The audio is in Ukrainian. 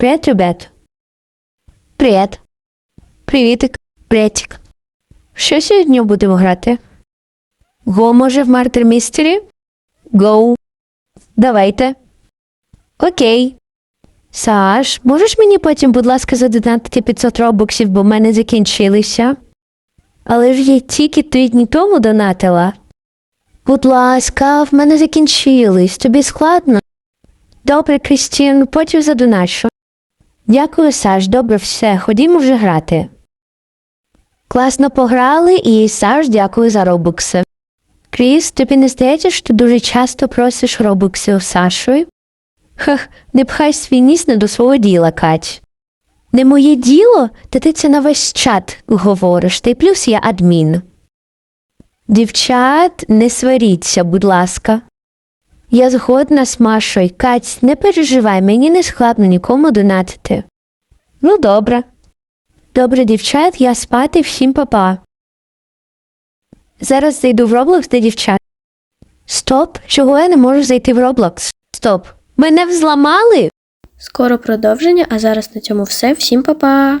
Привіт, ребят. Привіт. Привітик. Привітик. Що сьогодні будемо грати? Го, може, в Мартер Містері? Гоу. Давайте. Окей. Саш, можеш мені потім, будь ласка, задонатити 500 робоксів, бо в мене закінчилися? Але ж я тільки три дні тому донатила. Будь ласка, в мене закінчились. Тобі складно? Добре, Крістін, потім задоначу. Дякую, Саш, добре, все, ходімо вже грати. Класно пограли і Саш, дякую за робокси. Кріс, тобі не здається, що ти дуже часто просиш робокси у Сашою? Хах, не пхай свій ніс не до свого діла, Кать. Не моє діло, та ти це на весь чат говориш, та й плюс я адмін. Дівчат, не сваріться, будь ласка. Я згодна з Машою. Кать, не переживай, мені не складно нікому донатити. Ну, добре. Добре, дівчат, я спати, всім папа. Зараз зайду в Roblox де дівчат. Стоп, чого я не можу зайти в Roblox? Стоп. Мене взламали? Скоро продовження, а зараз на цьому все. Всім па-па!